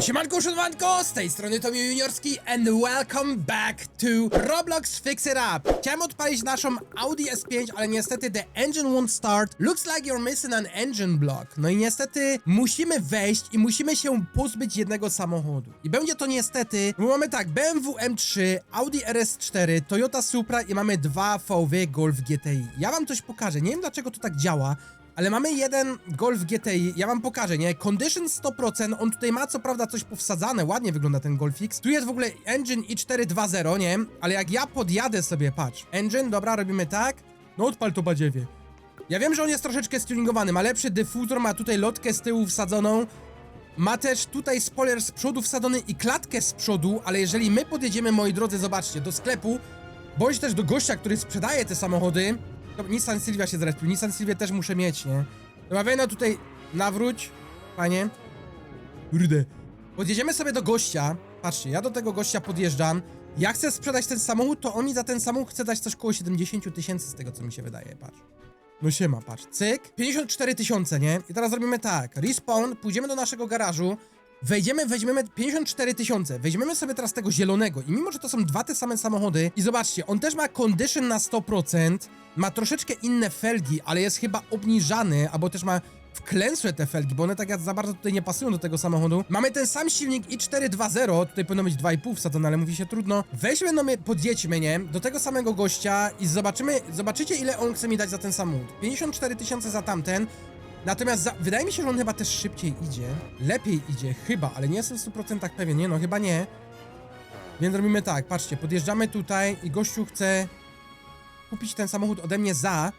Siemanko, siemanko, z tej strony Tomio Juniorski and welcome back to Roblox Fix It Up. Chciałem odpalić naszą Audi S5, ale niestety the engine won't start. Looks like you're missing an engine block. No i niestety musimy wejść i musimy się pozbyć jednego samochodu. I będzie to niestety, bo mamy tak, BMW M3, Audi RS4, Toyota Supra i mamy dwa VW Golf GTI. Ja wam coś pokażę, nie wiem dlaczego to tak działa, ale mamy jeden Golf GTI, ja wam pokażę, nie? Condition 100%, on tutaj ma co prawda coś powsadzane, ładnie wygląda ten Golfix. Tu jest w ogóle engine i4.2.0, nie? Ale jak ja podjadę sobie, patrz. Engine, dobra, robimy tak. No odpal to badziewie. Ja wiem, że on jest troszeczkę stuningowany, ma lepszy dyfuzor, ma tutaj lotkę z tyłu wsadzoną. Ma też tutaj spoiler z przodu wsadzony i klatkę z przodu, ale jeżeli my podjedziemy, moi drodzy, zobaczcie, do sklepu, bądź też do gościa, który sprzedaje te samochody, to Nissan Silvia się zrespił, Nissan Silvia też muszę mieć, nie? Dobra, Wejno tutaj nawróć, panie. Kurde. Podjedziemy sobie do gościa, patrzcie, ja do tego gościa podjeżdżam, ja chcę sprzedać ten samochód, to on mi za ten samochód chce dać coś koło 70 tysięcy z tego, co mi się wydaje, patrz. No siema, patrz, cyk, 54 tysiące, nie? I teraz robimy tak, respawn, pójdziemy do naszego garażu, wejdziemy, weźmiemy 54 tysiące, weźmiemy sobie teraz tego zielonego i mimo, że to są dwa te same samochody i zobaczcie, on też ma condition na 100%, ma troszeczkę inne felgi, ale jest chyba obniżany, albo też ma wklęsłe te felgi, bo one tak jak za bardzo tutaj nie pasują do tego samochodu. Mamy ten sam silnik i4.2.0, tutaj powinno być 2,5 wsadzone, ale mówi się trudno. Weźmy, no my, podjedźmy, nie, do tego samego gościa i zobaczymy, zobaczycie ile on chce mi dać za ten samochód. 54 tysiące za tamten, Natomiast za, wydaje mi się, że on chyba też szybciej idzie. Lepiej idzie, chyba, ale nie jestem w 100% pewien. Nie, no chyba nie. Więc robimy tak, patrzcie, podjeżdżamy tutaj i gościu chce kupić ten samochód ode mnie za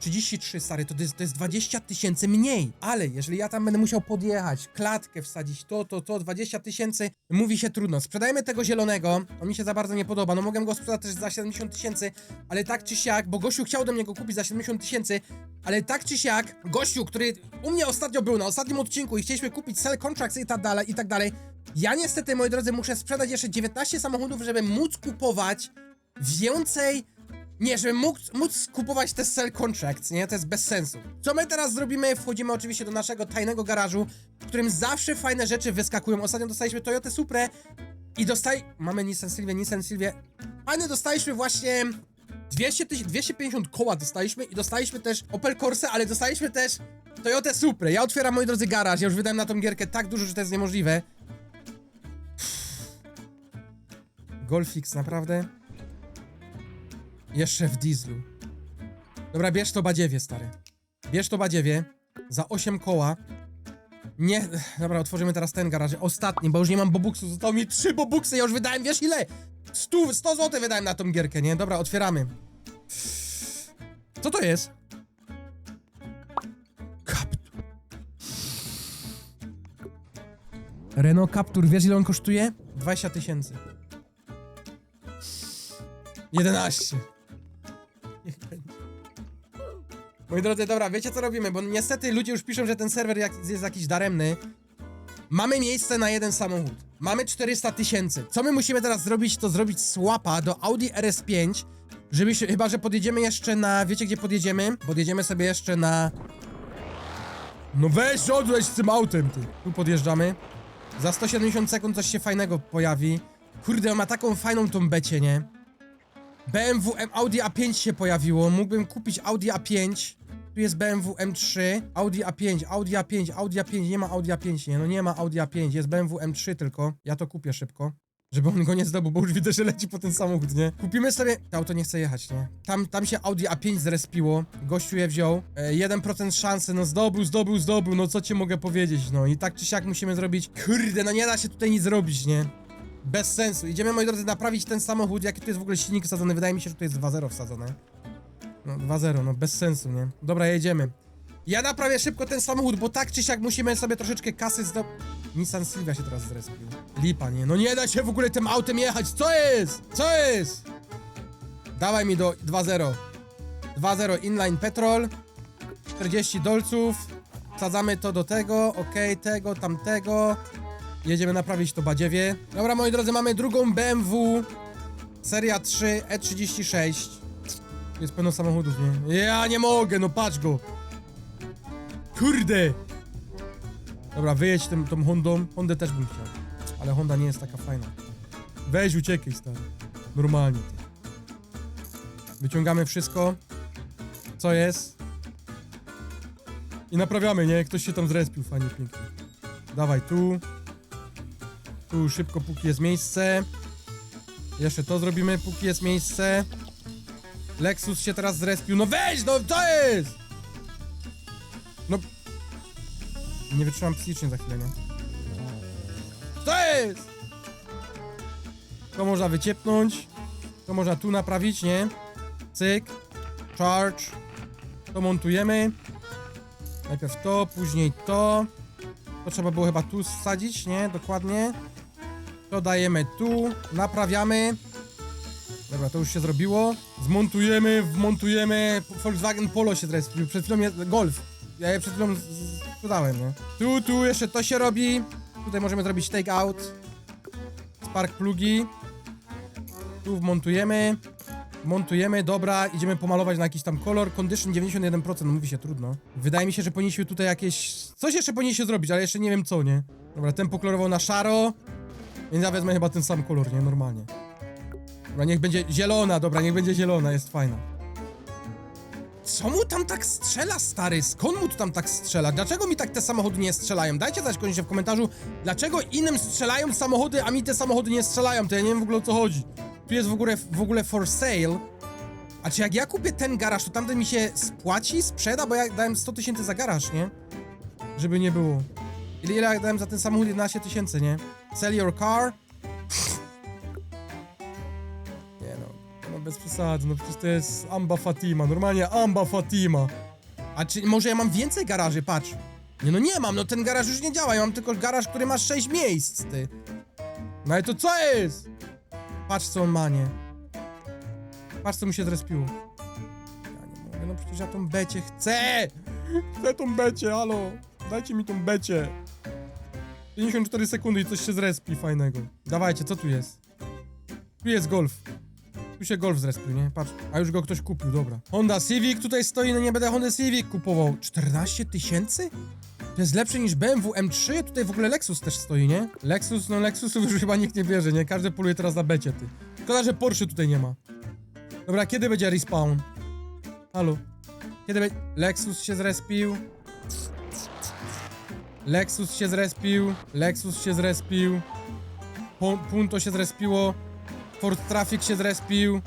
33, stary, to jest, to jest 20 tysięcy mniej. Ale jeżeli ja tam będę musiał podjechać, klatkę wsadzić, to, to, to, 20 tysięcy, mówi się trudno. Sprzedajmy tego zielonego, on mi się za bardzo nie podoba, no mogę go sprzedać też za 70 tysięcy, ale tak czy siak, bo gościu chciał do mnie go kupić za 70 tysięcy, ale tak czy siak, gościu, który u mnie ostatnio był na ostatnim odcinku i chcieliśmy kupić sell contracts i tak dalej, i tak dalej, ja niestety, moi drodzy, muszę sprzedać jeszcze 19 samochodów, żeby móc kupować więcej nie, żeby móc, móc kupować te sell contracts, nie? To jest bez sensu. Co my teraz zrobimy? Wchodzimy oczywiście do naszego tajnego garażu, w którym zawsze fajne rzeczy wyskakują. Ostatnio dostaliśmy Toyota Supra i dostaj... Mamy Nissan Silvia, Nissan Silvia. Fajne dostaliśmy właśnie... 200 tyś- 250 koła dostaliśmy i dostaliśmy też Opel Corsa, ale dostaliśmy też Toyota Supra. Ja otwieram, moi drodzy, garaż. Ja już wydałem na tą gierkę tak dużo, że to jest niemożliwe. Golfix, naprawdę? Jeszcze w dieslu. Dobra, bierz to badziewie, stary. Bierz to badziewie. Za 8 koła. Nie. Dobra, otworzymy teraz ten garaż. Ostatni, bo już nie mam bobuksu. Zostało mi 3 bobuksy. Ja już wydałem, wiesz ile? 100, 100 zł wydałem na tą gierkę, nie? Dobra, otwieramy. Co to jest? Captur. Renault Captur, wiesz ile on kosztuje? 20 tysięcy. 11. Moi drodzy, dobra, wiecie co robimy, bo niestety ludzie już piszą, że ten serwer jest jakiś daremny. Mamy miejsce na jeden samochód. Mamy 400 tysięcy. Co my musimy teraz zrobić, to zrobić swapa do Audi RS5, żeby się, chyba, że podjedziemy jeszcze na, wiecie gdzie podjedziemy? Podjedziemy sobie jeszcze na... No weź, odleć z tym autem, ty. Tu podjeżdżamy. Za 170 sekund coś się fajnego pojawi. Kurde, on ma taką fajną tą becie, nie? BMW M Audi A5 się pojawiło. Mógłbym kupić Audi A5. Tu jest BMW M3, Audi A5, Audi A5, Audi A5, nie ma Audi A5, nie, no nie ma Audi A5, jest BMW M3 tylko. Ja to kupię szybko. Żeby on go nie zdobył, bo już widzę, że leci po ten samochód, nie? Kupimy sobie... To auto nie chce jechać, nie? Tam, tam się Audi A5 zrespiło, gościu je wziął. E, 1% szansy, no zdobył, zdobył, zdobył, no co ci mogę powiedzieć, no. I tak czy siak musimy zrobić... Kurde, no nie da się tutaj nic zrobić, nie? Bez sensu. Idziemy, moi drodzy, naprawić ten samochód. Jaki tu jest w ogóle silnik wsadzony? Wydaje mi się, że tu jest 2.0 wsadzone. No, 2.0, no bez sensu, nie? Dobra, jedziemy. Ja naprawię szybko ten samochód, bo tak czy siak musimy sobie troszeczkę kasy zdo... Nissan Silvia się teraz zrespił. Lipa, nie? No nie da się w ogóle tym autem jechać. Co jest? Co jest? Dawaj mi do 2.0. 2.0 inline petrol. 40 dolców. Wsadzamy to do tego, okej, tego, tamtego. Jedziemy naprawić to badziewie. Dobra, moi drodzy, mamy drugą BMW Seria 3 E36. Jest pełno samochodów, nie? Ja nie mogę, no patrz go. Kurde. Dobra, wyjedź tym, tą Hondą. Hondę też bym chciał. Ale Honda nie jest taka fajna. Weź, uciekaj, stary. Normalnie, ty. Wyciągamy wszystko, co jest. I naprawiamy, nie? Ktoś się tam zrespił, fajnie, pięknie. Dawaj tu. Tu szybko, póki jest miejsce. Jeszcze to zrobimy, póki jest miejsce. Lexus się teraz zrespił. No weź, no to jest! No... Nie wytrzymam psychicznie za chwilę, nie? To jest! To można wyciepnąć. To można tu naprawić, nie? Cyk. Charge. To montujemy. Najpierw to, później to. To trzeba było chyba tu wsadzić, nie? Dokładnie. To dajemy tu, naprawiamy. Dobra, to już się zrobiło. Zmontujemy, wmontujemy. Volkswagen Polo się zrespił. Przed chwilą jest Golf. Ja je przed chwilą sprzedałem, nie? Tu, tu jeszcze to się robi. Tutaj możemy zrobić take out. Spark plugi. Tu wmontujemy. Montujemy, dobra, idziemy pomalować na jakiś tam kolor. Condition 91%, no mówi się trudno. Wydaje mi się, że powinniśmy tutaj jakieś... Coś jeszcze powinniśmy zrobić, ale jeszcze nie wiem co, nie? Dobra, ten pokolorował na szaro. Więc ja wezmę chyba ten sam kolor, nie? Normalnie. Dobra, niech będzie zielona, dobra, niech będzie zielona, jest fajna. Co mu tam tak strzela, stary? Skąd mu tu tam tak strzela? Dlaczego mi tak te samochody nie strzelają? Dajcie znać koniecznie w komentarzu, dlaczego innym strzelają samochody, a mi te samochody nie strzelają. To ja nie wiem w ogóle o co chodzi. Tu jest w ogóle, w ogóle for sale. A czy jak ja kupię ten garaż, to tamten mi się spłaci, sprzeda? Bo ja dałem 100 tysięcy za garaż, nie? Żeby nie było. Ile, ile dałem za ten samochód? 11 tysięcy, nie? Sell your car. Bez przesady, no przecież to jest Amba Fatima, normalnie Amba Fatima. A czy może ja mam więcej garaży, patrz. Nie no nie mam, no ten garaż już nie działa, ja mam tylko garaż, który ma 6 miejsc, ty. No ale to co jest? Patrz co on ma, nie? Patrz co mu się zrespiło. Ja nie mogę, no przecież ja tą becie chcę! Chcę tą becie, halo! Dajcie mi tą becie! 54 sekundy i coś się zrespi fajnego. Dawajcie, co tu jest? Tu jest golf. Tu się golf zrespił, nie? Patrz. A już go ktoś kupił, dobra. Honda Civic tutaj stoi, no nie będę Honda Civic kupował. 14 tysięcy? To jest lepsze niż BMW M3? Tutaj w ogóle Lexus też stoi, nie? Lexus, no Lexusów już chyba nikt nie bierze, nie? Każdy poluje teraz na becie, ty. Szkoda, że Porsche tutaj nie ma. Dobra, kiedy będzie respawn? Halo? Kiedy będzie... Lexus się zrespił. Lexus się zrespił. Lexus się zrespił. Pu- Punto się zrespiło. Ford Traffic się zrespił.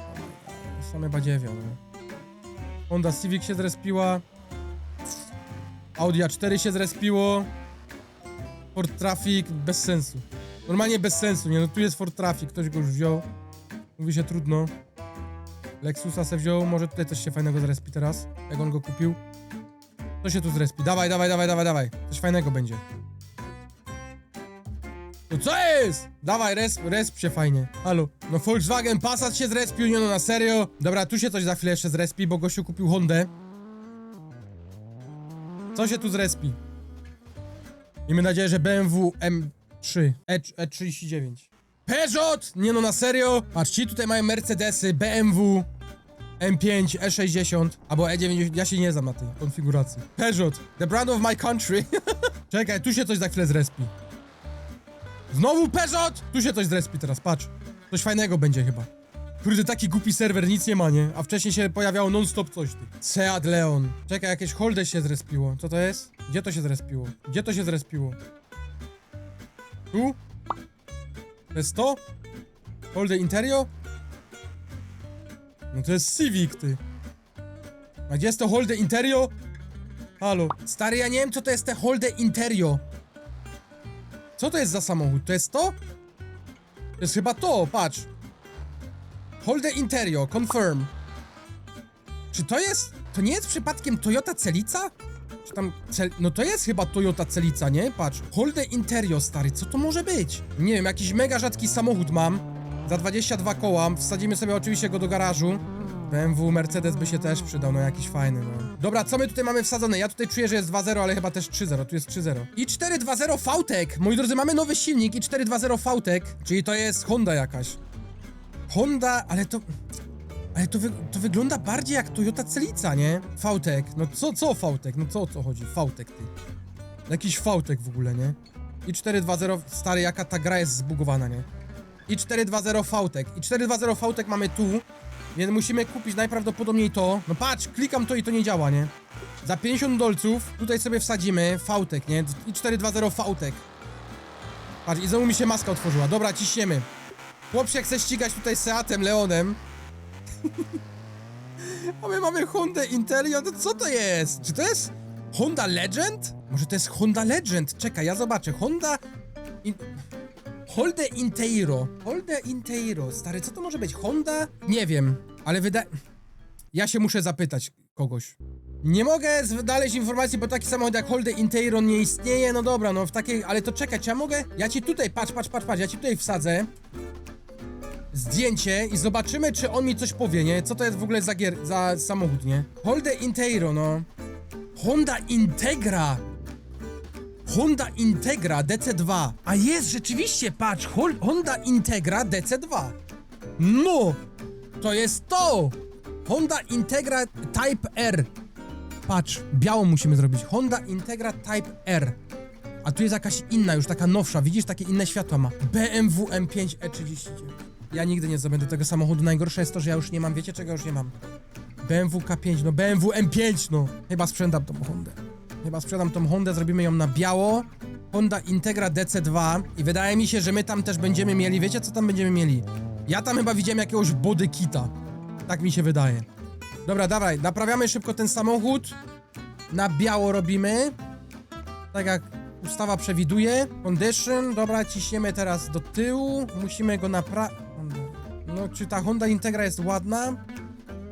Same badziewia, no. Honda Civic się zrespiła. Audi A4 się zrespiło. Ford Traffic bez sensu. Normalnie bez sensu, nie? No tu jest Ford Traffic, ktoś go już wziął. Mówi się trudno. Lexusa se wziął, może tutaj coś się fajnego zrespi teraz, jak on go kupił. Co się tu zrespi? Dawaj, dawaj, dawaj, dawaj, dawaj. Coś fajnego będzie. No co jest? Dawaj, resp, resp się fajnie. Halo. No Volkswagen Passat się zrespił, nie no na serio. Dobra, tu się coś za chwilę jeszcze zrespi, bo gościu kupił Hondę. Co się tu zrespi? Miejmy nadzieję, że BMW M3 E, E39. Peugeot! Nie no, na serio? Patrz, ci tutaj mają Mercedesy, BMW, M5, E60, albo E90, ja się nie znam na tej konfiguracji. Peugeot, the brand of my country. Czekaj, tu się coś za chwilę zrespi. Znowu Peugeot! Tu się coś zrespi teraz, patrz. Coś fajnego będzie chyba. Kurde, taki głupi serwer, nic nie ma, nie? A wcześniej się pojawiało non-stop coś, ty. Seat Leon. Czekaj, jakieś holde się zrespiło. Co to jest? Gdzie to się zrespiło? Gdzie to się zrespiło? Tu? To jest to? Holde Interio? No to jest Civic, ty. A gdzie jest to Holde Interio? Halo. Stary, ja nie wiem, co to jest te Holde Interio. Co to jest za samochód? To jest to? To jest chyba to, patrz. Holde Interio, confirm. Czy to jest... To nie jest przypadkiem Toyota Celica? Czy tam... Cel... No to jest chyba Toyota Celica, nie? Patrz. Holde Interio, stary, co to może być? Nie wiem, jakiś mega rzadki samochód mam. Za 22 koła. Wsadzimy sobie oczywiście go do garażu. BMW, Mercedes by się też przydał, no jakiś fajny, no. Dobra, co my tutaj mamy wsadzone? Ja tutaj czuję, że jest 2.0, ale chyba też 3.0, tu jest 3.0. I 4.2.0 Fautek! Moi drodzy, mamy nowy silnik i 4.2.0 Fautek, czyli to jest Honda jakaś. Honda, ale to... Ale to, wy, to wygląda bardziej jak Toyota Celica, nie? Fautek, no co, co Fautek? No co o co chodzi? Fautek, ty. Jakiś fałtek w ogóle, nie? I 4-2-0, stary, jaka ta gra jest zbugowana, nie? I 4-2-0 fałtek. I 4-2-0 fałtek mamy tu, więc musimy kupić najprawdopodobniej to. No patrz, klikam to i to nie działa, nie? Za 50 dolców tutaj sobie wsadzimy fałtek, nie? I 4-2-0 fałtek. Patrz, i znowu mi się maska otworzyła. Dobra, ciśniemy. Chłop się chce ścigać tutaj Seatem, Leonem. A my mamy Honda Intelio, to co to jest? Czy to jest Honda Legend? Może to jest Honda Legend? Czekaj, ja zobaczę. Honda... In... Holde Inteiro. Holde Inteiro. Stary, co to może być? Honda? Nie wiem, ale wydaje... Ja się muszę zapytać kogoś. Nie mogę znaleźć informacji, bo taki samochód jak Holde Inteiro nie istnieje. No dobra, no w takiej... Ale to czekaj, czy ja mogę... Ja ci tutaj, patrz, patrz, patrz, patrz, ja ci tutaj wsadzę zdjęcie i zobaczymy, czy on mi coś powie, nie? Co to jest w ogóle za gier, za samochód, nie? Holde Inteiro, no. Honda Integra! Honda Integra DC2. A jest, rzeczywiście, patrz, Honda Integra DC2. No! To jest to! Honda Integra Type R. Patrz, białą musimy zrobić. Honda Integra Type R. A tu jest jakaś inna, już taka nowsza. Widzisz, takie inne światła ma. BMW M5 E39. Ja nigdy nie zdobędę tego samochodu. Najgorsze jest to, że ja już nie mam. Wiecie, czego już nie mam? BMW K5, no BMW M5, no. Chyba sprzedam tą Hondę. Chyba sprzedam tą Hondę, zrobimy ją na biało. Honda Integra DC2 i wydaje mi się, że my tam też będziemy mieli, wiecie co tam będziemy mieli? Ja tam chyba widziałem jakiegoś body kita. Tak mi się wydaje. Dobra, dawaj, naprawiamy szybko ten samochód. Na biało robimy. Tak jak ustawa przewiduje. Condition, dobra, ciśniemy teraz do tyłu. Musimy go naprawić. No, czy ta Honda Integra jest ładna?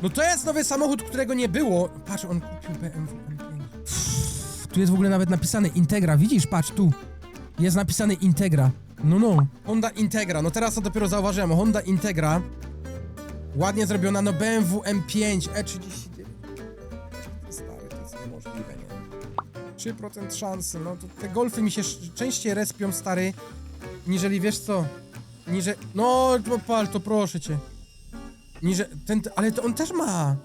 No to jest nowy samochód, którego nie było. Patrz, on kupił BMW M5. Pff, Tu jest w ogóle nawet napisane Integra, widzisz? Patrz, tu. Jest napisane Integra. No, no. Honda Integra, no teraz to dopiero zauważyłem. Honda Integra. Ładnie zrobiona, no BMW M5 E39. Stary, to jest niemożliwe, nie? 3% szansy, no to te golfy mi się częściej respią, stary, niżeli, wiesz co, niże... No, pal, to proszę cię. Niże... Ten, ale to on też ma.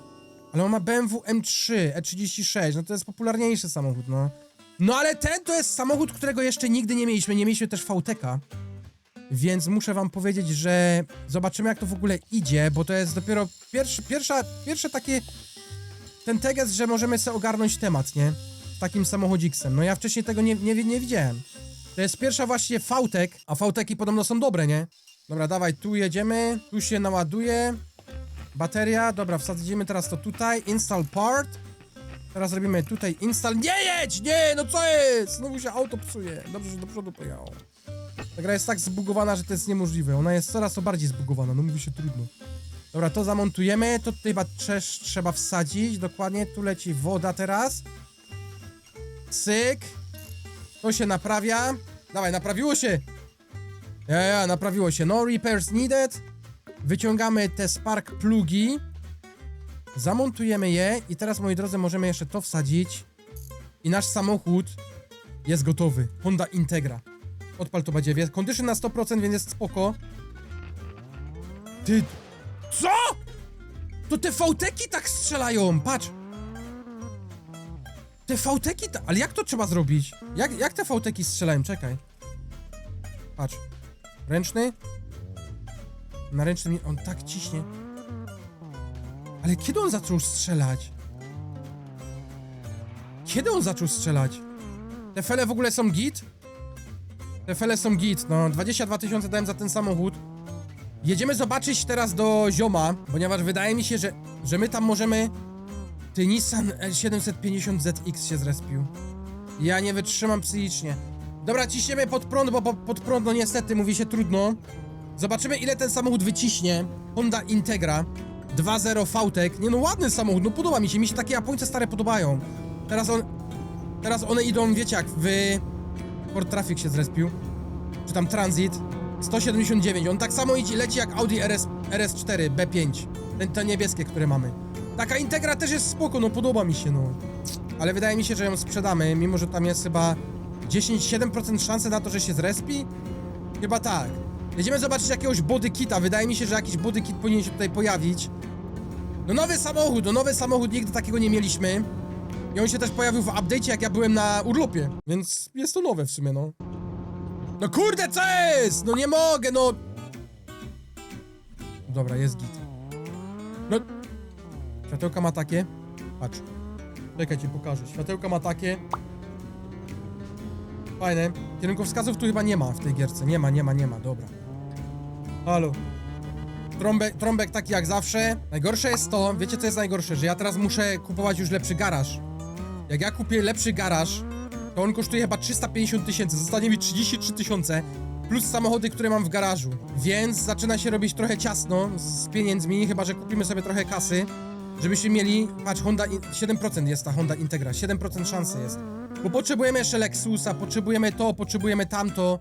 Ale on ma BMW M3 E36, no to jest popularniejszy samochód, no. No ale ten to jest samochód, którego jeszcze nigdy nie mieliśmy, nie mieliśmy też VTK. Więc muszę wam powiedzieć, że zobaczymy jak to w ogóle idzie, bo to jest dopiero pierwszy, pierwsza, pierwsze takie ten teges, że możemy sobie ogarnąć temat, nie? Z takim samochodziksem. No ja wcześniej tego nie, nie, nie widziałem. To jest pierwsza właściwie fautek, a fauteki podobno są dobre, nie? Dobra, dawaj, tu jedziemy, tu się naładuje. Bateria, dobra, wsadzimy teraz to tutaj. Install part. Teraz robimy tutaj install. Nie jedź! Nie, no co jest? Znowu się auto psuje. Dobrze, że do przodu pojechało. Ta gra jest tak zbugowana, że to jest niemożliwe. Ona jest coraz to bardziej zbugowana, no mówi się trudno. Dobra, to zamontujemy. To tutaj chyba też trzeba wsadzić. Dokładnie, tu leci woda teraz. Cyk. To się naprawia. Dawaj, naprawiło się. Ja, ja, naprawiło się. No repairs needed. Wyciągamy te spark plugi. Zamontujemy je i teraz, moi drodzy, możemy jeszcze to wsadzić. I nasz samochód jest gotowy. Honda Integra. Odpal to badziewie. Condition na 100%, więc jest spoko. Ty... Co? To te VTeki tak strzelają, patrz. Te VTeki, ta... ale jak to trzeba zrobić? Jak, jak te VTeki strzelają? Czekaj. Patrz. Ręczny. Na ręcznym on tak ciśnie. Ale kiedy on zaczął strzelać? Kiedy on zaczął strzelać? Te fele w ogóle są git? Te fele są git, no 22 tysiące dałem za ten samochód. Jedziemy zobaczyć teraz do zioma, ponieważ wydaje mi się, że, że my tam możemy... Ty Nissan L750ZX się zrespił. Ja nie wytrzymam psychicznie. Dobra, ciśniemy pod prąd, bo po, pod prąd, no niestety, mówi się trudno. Zobaczymy, ile ten samochód wyciśnie. Honda Integra. 2.0 Fautek. Nie no, ładny samochód, no podoba mi się. Mi się takie Japońce stare podobają. Teraz on... Teraz one idą, wiecie jak, w... Ford Traffic się zrespił. Czy tam Transit. 179. On tak samo idzie, leci jak Audi RS, RS4 B5. Ten, te niebieskie, które mamy. Taka Integra też jest spoko, no podoba mi się, no. Ale wydaje mi się, że ją sprzedamy, mimo że tam jest chyba 10-7% szansy na to, że się zrespi. Chyba tak. Jedziemy zobaczyć jakiegoś body kita. Wydaje mi się, że jakiś body kit powinien się tutaj pojawić. No nowy samochód, no nowy samochód, nigdy takiego nie mieliśmy. I on się też pojawił w update'cie, jak ja byłem na urlopie. Więc jest to nowe w sumie, no. No kurde, co jest? No nie mogę, no. Dobra, jest git. No. Światełka ma takie. Patrz. Czekaj, ci pokażę. Światełka ma takie. Fajne. Kierunkowskazów tu chyba nie ma w tej gierce. Nie ma, nie ma, nie ma. Dobra. Halo. Trąbek, trąbek taki jak zawsze. Najgorsze jest to, wiecie co jest najgorsze? Że ja teraz muszę kupować już lepszy garaż. Jak ja kupię lepszy garaż, to on kosztuje chyba 350 tysięcy. Zostanie mi 33 tysiące. Plus samochody, które mam w garażu. Więc zaczyna się robić trochę ciasno z pieniędzmi, chyba że kupimy sobie trochę kasy. Żebyśmy mieli, patrz, Honda, in- 7% jest ta Honda Integra, 7% szansy jest. Bo potrzebujemy jeszcze Lexusa, potrzebujemy to, potrzebujemy tamto.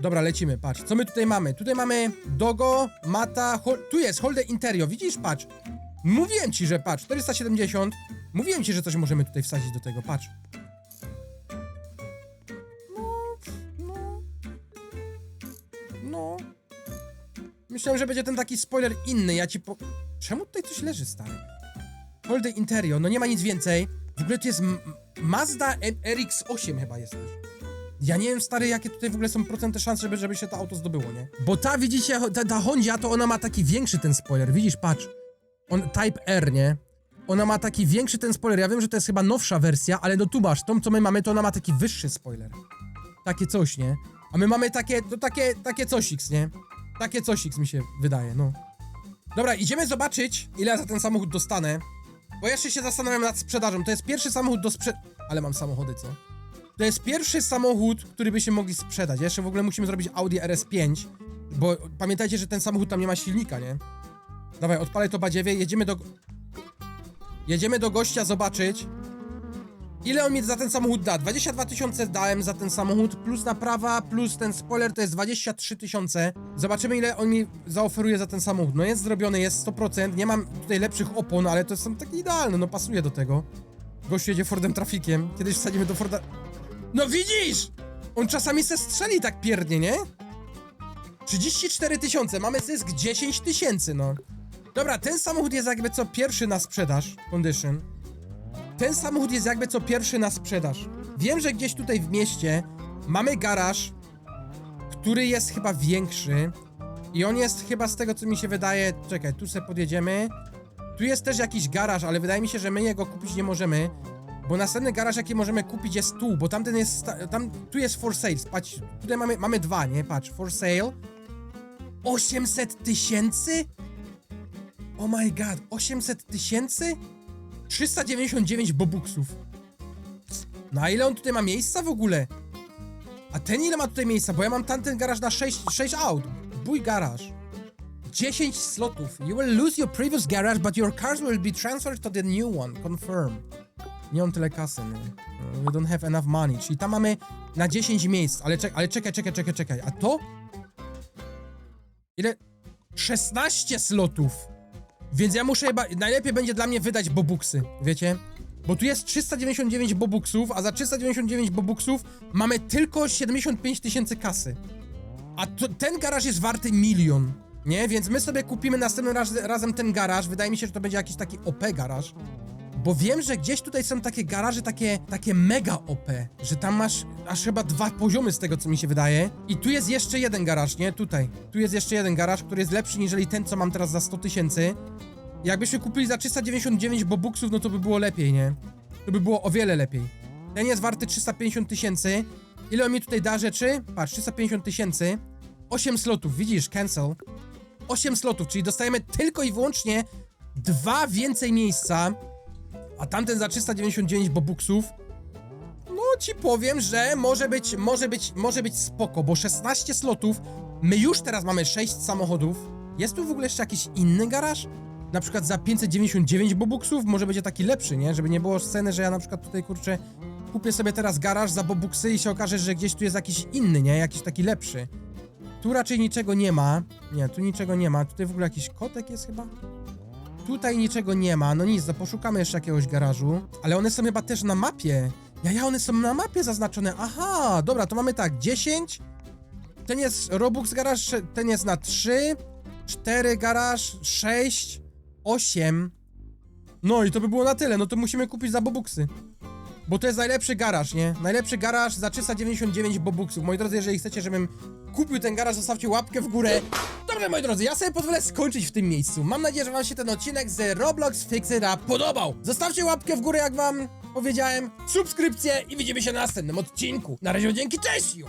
Dobra, lecimy, patrz. Co my tutaj mamy? Tutaj mamy Dogo, Mata, hol... tu jest Holde Interio, widzisz? Patrz. Mówiłem ci, że patrz, 470. Mówiłem ci, że coś możemy tutaj wsadzić do tego, patrz. No, no. No. Myślałem, że będzie ten taki spoiler inny, ja ci po... Czemu tutaj coś leży, stary? Holde Interio, no nie ma nic więcej. W ogóle tu jest M- Mazda M- RX-8 chyba jest. Ja nie wiem, stary, jakie tutaj w ogóle są procenty szans, żeby, żeby się to auto zdobyło, nie? Bo ta, widzicie, ta, ta Hondzia, to ona ma taki większy ten spoiler, widzisz, patrz. On, Type R, nie? Ona ma taki większy ten spoiler, ja wiem, że to jest chyba nowsza wersja, ale no tu masz, tą co my mamy, to ona ma taki wyższy spoiler. Takie coś, nie? A my mamy takie, to takie, takie cosiks, nie? Takie cosiks mi się wydaje, no. Dobra, idziemy zobaczyć, ile ja za ten samochód dostanę. Bo jeszcze się zastanawiam nad sprzedażą. To jest pierwszy samochód do sprze... Ale mam samochody, co? To jest pierwszy samochód, który byśmy mogli sprzedać. Jeszcze w ogóle musimy zrobić Audi RS5, bo pamiętajcie, że ten samochód tam nie ma silnika, nie? Dawaj, odpalaj to badziewie, jedziemy do... Jedziemy do gościa zobaczyć, ile on mi za ten samochód da. 22 tysiące dałem za ten samochód, plus naprawa, plus ten spoiler to jest 23 tysiące. Zobaczymy, ile on mi zaoferuje za ten samochód. No jest zrobiony, jest 100%, nie mam tutaj lepszych opon, ale to są takie idealne, no pasuje do tego. Gościu jedzie Fordem trafikiem, kiedyś wsadzimy do Forda... No widzisz! On czasami se strzeli tak pierdnie, nie? 34 tysiące, mamy zysk 10 tysięcy, no. Dobra, ten samochód jest jakby co pierwszy na sprzedaż, condition. Ten samochód jest jakby co pierwszy na sprzedaż. Wiem, że gdzieś tutaj w mieście mamy garaż, który jest chyba większy. I on jest chyba z tego, co mi się wydaje... Czekaj, tu sobie podjedziemy. Tu jest też jakiś garaż, ale wydaje mi się, że my jego kupić nie możemy. Bo następny garaż, jaki możemy kupić jest tu, bo tamten jest... Tam, tu jest for sale, patrz, tutaj mamy, mamy dwa, nie? Patrz, for sale. 800 tysięcy? Oh my god, 800 tysięcy? 399 bobuksów. Na ile on tutaj ma miejsca w ogóle? A ten ile ma tutaj miejsca? Bo ja mam tamten garaż na 6, 6 aut. Bój garaż. 10 slotów. You will lose your previous garage, but your cars will be transferred to the new one. Confirm. Nie mam tyle kasy, nie? We don't have enough money. Czyli tam mamy na 10 miejsc. Ale, czek ale czekaj, czekaj, czekaj, czekaj. A to? Ile? 16 slotów. Więc ja muszę chyba, najlepiej będzie dla mnie wydać bobuksy, wiecie? Bo tu jest 399 bobuksów, a za 399 bobuksów mamy tylko 75 tysięcy kasy. A to, ten garaż jest warty milion, nie? Więc my sobie kupimy następnym raz, razem ten garaż. Wydaje mi się, że to będzie jakiś taki OP garaż. Bo wiem, że gdzieś tutaj są takie garaże, takie, takie mega OP, że tam masz aż chyba dwa poziomy z tego, co mi się wydaje. I tu jest jeszcze jeden garaż, nie? Tutaj. Tu jest jeszcze jeden garaż, który jest lepszy niżeli ten, co mam teraz za 100 tysięcy. Jakbyśmy kupili za 399 bobuksów, no to by było lepiej, nie? To by było o wiele lepiej. Ten jest warty 350 tysięcy. Ile on mi tutaj da rzeczy? Patrz, 350 tysięcy. 8 slotów, widzisz, cancel. 8 slotów, czyli dostajemy tylko i wyłącznie dwa więcej miejsca, a tamten za 399 bobuksów. No ci powiem, że może być, może być, może być spoko, bo 16 slotów, my już teraz mamy 6 samochodów. Jest tu w ogóle jeszcze jakiś inny garaż? Na przykład za 599 bobuksów może będzie taki lepszy, nie? Żeby nie było sceny, że ja na przykład tutaj kurczę kupię sobie teraz garaż za bobuksy i się okaże, że gdzieś tu jest jakiś inny, nie? Jakiś taki lepszy. Tu raczej niczego nie ma. Nie, tu niczego nie ma. Tutaj w ogóle jakiś kotek jest chyba? Tutaj niczego nie ma. No nic, no poszukamy jeszcze jakiegoś garażu. Ale one są chyba też na mapie. Ja, ja, one są na mapie zaznaczone. Aha, dobra, to mamy tak, 10. Ten jest Robux garaż, ten jest na 3. 4 garaż, 6, 8. No i to by było na tyle, no to musimy kupić za bobuksy. Bo to jest najlepszy garaż, nie? Najlepszy garaż za 399 bobuksów. Moi drodzy, jeżeli chcecie, żebym kupił ten garaż, zostawcie łapkę w górę. Dobrze, moi drodzy, ja sobie pozwolę skończyć w tym miejscu. Mam nadzieję, że wam się ten odcinek z Roblox Fix It Up podobał. Zostawcie łapkę w górę, jak wam powiedziałem, subskrypcję i widzimy się na następnym odcinku. Na razie, dzięki, cześć! Yo!